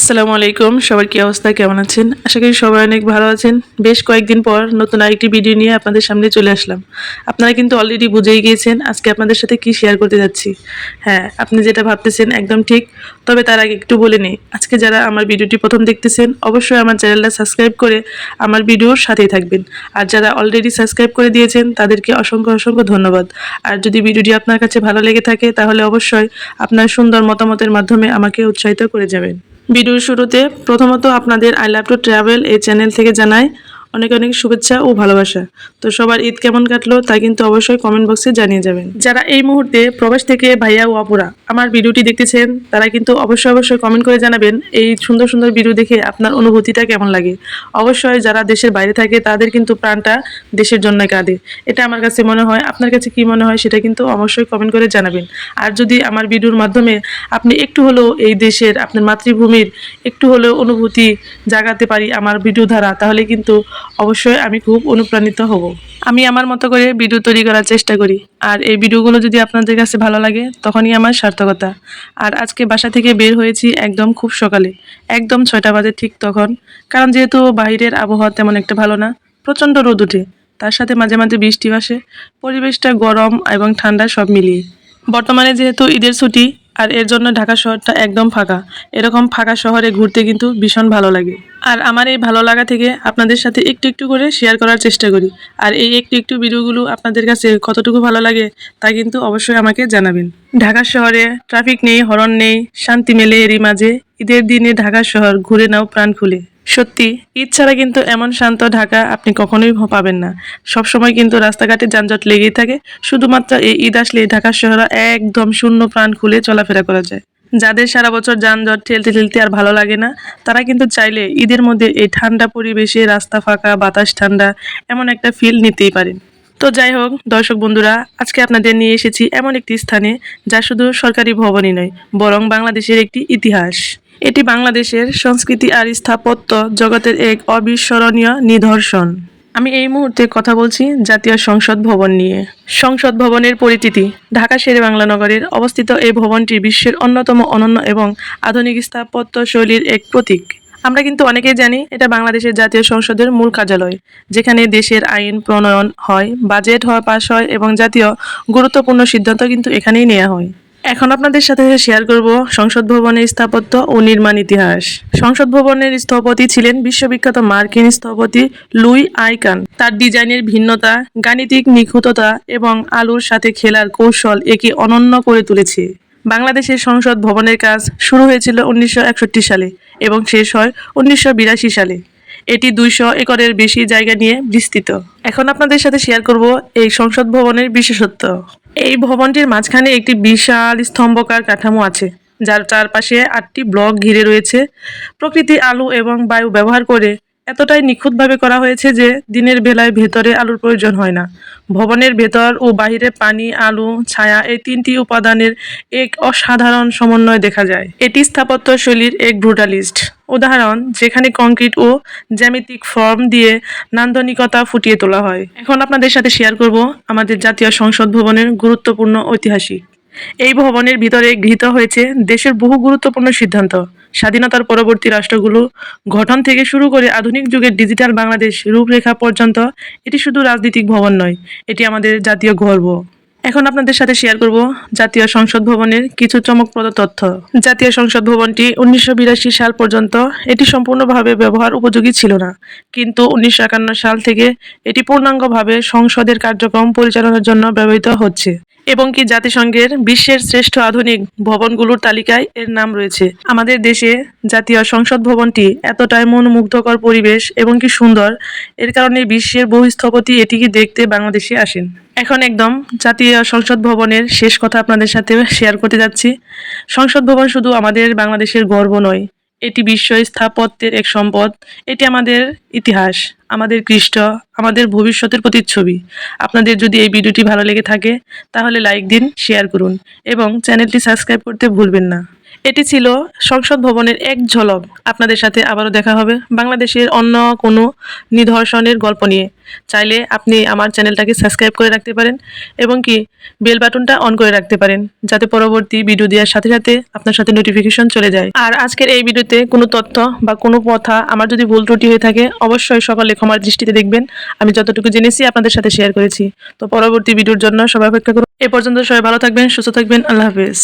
আসসালামু আলাইকুম, সবার কি অবস্থা, কেমন আছেন? আশা করি সবাই অনেক ভালো আছেন। বেশ কয়েকদিন পর নতুন আরেকটি ভিডিও নিয়ে আপনাদের সামনে চলে আসলাম। আপনারা কিন্তু অলরেডি বুঝেই গিয়েছেন আজকে আপনাদের সাথে কি শেয়ার করতে যাচ্ছি। হ্যাঁ আপনি যেটা ভাবতেছেন একদম ঠিক, তবে তার আগে একটু বলে নিই, আজকে যারা আমার ভিডিওটি প্রথম দেখতেছেন, অবশ্যই আমার চ্যানেলটা সাবস্ক্রাইব করে আমার ভিডিওর সাথেই থাকবেন। আর যারা অলরেডি সাবস্ক্রাইব করে দিয়েছেন, তাদেরকে অসংখ্য অসংখ্য ধন্যবাদ। আর যদি ভিডিওটি আপনার কাছে ভালো লেগে থাকে, তাহলে অবশ্যই আপনার সুন্দর মতামতের মাধ্যমে আমাকে উৎসাহিত করে যাবেন। ভিডিওর শুরুতে প্রথমত আপনাদের আই লাভ টু ট্রাভেল এই চ্যানেল থেকে জানাই অনেক অনেক শুভেচ্ছা ও ভালোবাসা। তো সবার ঈদ কেমন কাটলো তা কিন্তু অবশ্যই কমেন্ট বক্সে জানিয়ে যাবেন। যারা এই মুহূর্তে প্রবাস থেকে ভাইয়া ও আপুরা আমার ভিডিওটি দেখতেছেন, তারা কিন্তু অবশ্যই অবশ্যই কমেন্ট করে জানাবেন এই সুন্দর সুন্দর ভিডিও দেখে আপনার অনুভূতিটা কেমন লাগে। অবশ্যই যারা দেশের বাইরে থাকে, তাদের কিন্তু প্রাণটা দেশের জন্য কাঁদে। এটা আমার কাছে মনে হয়। আপনার কাছে কি মনে হয় সেটা কিন্তু অবশ্যই কমেন্ট করে জানাবেন। আর যদি আমার ভিডিওর মাধ্যমে আপনি একটু হলেও এই দেশের, আপনার মাতৃভূমির একটু হলেও অনুভূতি জাগাতে পারি আমার ভিডিও দ্বারা, তাহলে কিন্তু অবশ্যই আমি খুব অনুপ্রাণিত হব। আমি আমার মতো করে ভিডিও তৈরি করার চেষ্টা করি। আর এই ভিডিওগুলো যদি আপনাদের কাছে ভালো লাগে, তখনই আমার সার্থকতা। আর আজকে বাসা থেকে বের হয়েছি একদম খুব সকালে। একদম ছয়টা বাজে ঠিক তখন। কারণ যেহেতু বাইরের আবহাওয়া তেমন একটা ভালো না, প্রচণ্ড রোদ ওঠে। তার সাথে মাঝে মাঝে বৃষ্টি আসে। পরিবেশটা গরম এবং ঠান্ডা সব মিলিয়ে। বর্তমানে যেহেতু ঈদের ছুটি, আর এর জন্য ঢাকা শহরটা একদম ফাঁকা। এরকম ফাঁকা শহরে ঘুরতে কিন্তু ভীষণ ভালো লাগে। আর আমার এই ভালো লাগা থেকে আপনাদের সাথে একটু একটু করে শেয়ার করার চেষ্টা করি। আর এই একটু একটু ভিডিওগুলো আপনাদের কাছে কতটুকু ভালো লাগে তা কিন্তু অবশ্যই আমাকে জানাবেন। ঢাকা শহরে ট্রাফিক নেই হরন নেই, শান্তি মেলে এরই মাঝে। ঈদের দিনে ঢাকা শহর ঘুরে নাও প্রাণ খুলে। সত্যি, ঈদ ছাড়া কিন্তু এমন শান্ত ঢাকা আপনি কখনোই পাবেন না। সব সময় কিন্তু রাস্তাঘাটে যানজট লেগেই থাকে। শুধুমাত্র এই ঈদ আসলে ঢাকা শহরে একদম শূন্য প্রাণ খুলে চলাফেরা করা যায়। যাদের সারা বছর যানজট ঠেলতে ঠেলতে আর ভালো লাগে না, তারা কিন্তু চাইলে ঈদের মধ্যে এই ঠান্ডা পরিবেশে রাস্তা ফাঁকা, বাতাস ঠান্ডা, এমন একটা ফিল নিতেই পারেন। তো যাই হোক, দর্শক বন্ধুরা, আজকে আপনাদের নিয়ে এসেছি এমন একটি স্থানে যা শুধু সরকারি ভবনই নয়, বরং বাংলাদেশের একটি ইতিহাস। এটি বাংলাদেশের সংস্কৃতি আর স্থাপত্য জগতের এক অবিস্মরণীয় নিদর্শন। আমি এই মুহূর্তে কথা বলছি জাতীয় সংসদ ভবন নিয়ে। সংসদ ভবনের পরিচিতি, ঢাকা শেরে বাংলা নগরের অবস্থিত এই ভবনটি বিশ্বের অন্যতম অনন্য এবং আধুনিক স্থাপত্য শৈলীর এক প্রতীক। আমরা কিন্তু অনেকেই জানি এটা বাংলাদেশের জাতীয় সংসদের মূল কার্যালয়, যেখানে দেশের আইন প্রণয়ন হয়, বাজেট হয় পাশ হয় এবং জাতীয় গুরুত্বপূর্ণ সিদ্ধান্ত কিন্তু এখানেই নেওয়া হয়। এখন আপনাদের সাথে শেয়ার করব সংসদ ভবনের স্থাপত্য ও নির্মাণ ইতিহাস। সংসদ ভবনের স্থপতি ছিলেন বিশ্ববিখ্যাত মার্কিন স্থপতি লুই আইকান। তার ডিজাইনের ভিন্নতা, গাণিতিক নিখুঁততা এবং আলুর সাথে খেলার কৌশল একে অনন্য করে তুলেছে। বাংলাদেশের সংসদ ভবনের কাজ শুরু হয়েছিল উনিশশো একষট্টি সালে এবং শেষ হয় উনিশশো বিরাশি সালে। এটি দুইশো একরের বেশি জায়গা নিয়ে বিস্তৃত। এখন আপনাদের সাথে শেয়ার করব এই সংসদ ভবনের বিশেষত্ব। এই ভবনটির মাঝখানে একটি বিশাল স্তম্ভকার কাঠামো আছে, যার চারপাশে আটটি ব্লক ঘিরে রয়েছে। প্রকৃতি আলো এবং বায়ু ব্যবহার করে এতটাই নিখুঁতভাবে করা হয়েছে যে দিনের বেলায় ভেতরে আলোর প্রয়োজন হয় না। ভবনের ভেতর ও বাহিরে পানি, আলো, ছায়া এই তিনটি উপাদানের এক অসাধারণ সমন্বয় দেখা যায়। এটি স্থাপত্য শৈলীর এক ব্রুটালিস্ট। উদাহরণ, যেখানে কংক্রিট ও জ্যামিতিক ফর্ম দিয়ে নান্দনিকতা ফুটিয়ে তোলা হয়। এখন আপনাদের সাথে শেয়ার করব আমাদের জাতীয় সংসদ ভবনের গুরুত্বপূর্ণ ঐতিহাসিক। এই ভবনের ভিতরে গৃহীত হয়েছে দেশের বহু গুরুত্বপূর্ণ সিদ্ধান্ত। স্বাধীনতার পরবর্তী রাষ্ট্রগুলো গঠন থেকে শুরু করে আধুনিক যুগের ডিজিটাল বাংলাদেশ রূপরেখা পর্যন্ত এটি শুধু রাজনৈতিক ভবন নয়, এটি আমাদের জাতীয় গর্ব। এখন আপনাদের সাথে শেয়ার করব জাতীয় সংসদ ভবনের কিছু চমকপ্রদ তথ্য। জাতীয় সংসদ ভবনটি উনিশশো বিরাশি সাল পর্যন্ত এটি সম্পূর্ণভাবে ব্যবহার উপযোগী ছিল না, কিন্তু উনিশশো একান্ন সাল থেকে এটি পূর্ণাঙ্গভাবে সংসদের কার্যক্রম পরিচালনার জন্য ব্যবহৃত হচ্ছে। এবং কি জাতিসংঘের বিশ্বের শ্রেষ্ঠ আধুনিক ভবনগুলোর তালিকায় এর নাম রয়েছে। আমাদের দেশে জাতীয় সংসদ ভবনটি এতটাই মনোমুগ্ধকর পরিবেশ এবং কি সুন্দর, এর কারণে বিশ্বের বহু স্থপতি এটিকে দেখতে বাংলাদেশে আসেন। এখন একদম জাতীয় সংসদ ভবনের শেষ কথা আপনাদের সাথে শেয়ার করতে যাচ্ছি। সংসদ ভবন শুধু আমাদের বাংলাদেশের গর্ব নয় এটি বিশ্ব স্থাপত্যের এক সম্পদ। এটি আমাদের ইতিহাস, আমাদের কৃষ্ট, আমাদের ভবিষ্যতের প্রতিচ্ছবি। আপনাদের যদি এই ভিডিওটি ভালো লেগে থাকে, তাহলে লাইক দিন, শেয়ার করুন এবং চ্যানেলটি সাবস্ক্রাইব করতে ভুলবেন না। এটি ছিল সংসদ ভবনের এক ঝলক। আপনাদের সাথে আবারও দেখা হবে বাংলাদেশের অন্য কোনো নিদর্শনের গল্প নিয়ে। চাইলে আপনি আমার চ্যানেলটাকে সাবস্ক্রাইব করে রাখতে পারেন এবং কি বেল বাটনটা অন করে রাখতে পারেন, যাতে পরবর্তী ভিডিও দেওয়ার সাথে সাথে আপনার সাথে নোটিফিকেশন চলে যায়। আর আজকের এই ভিডিওতে কোনো তথ্য বা কোনো কথা আমার যদি ভুল ত্রুটি হয়ে থাকে, অবশ্যই সকালে ক্ষমার দৃষ্টিতে দেখবেন। আমি যতটুকু জেনেছি আপনাদের সাথে শেয়ার করেছি। তো পরবর্তী ভিডিওর জন্য সবাই অপেক্ষা করুন। এ পর্যন্ত সবাই ভালো থাকবেন, সুস্থ থাকবেন। আল্লাহ হাফেজ।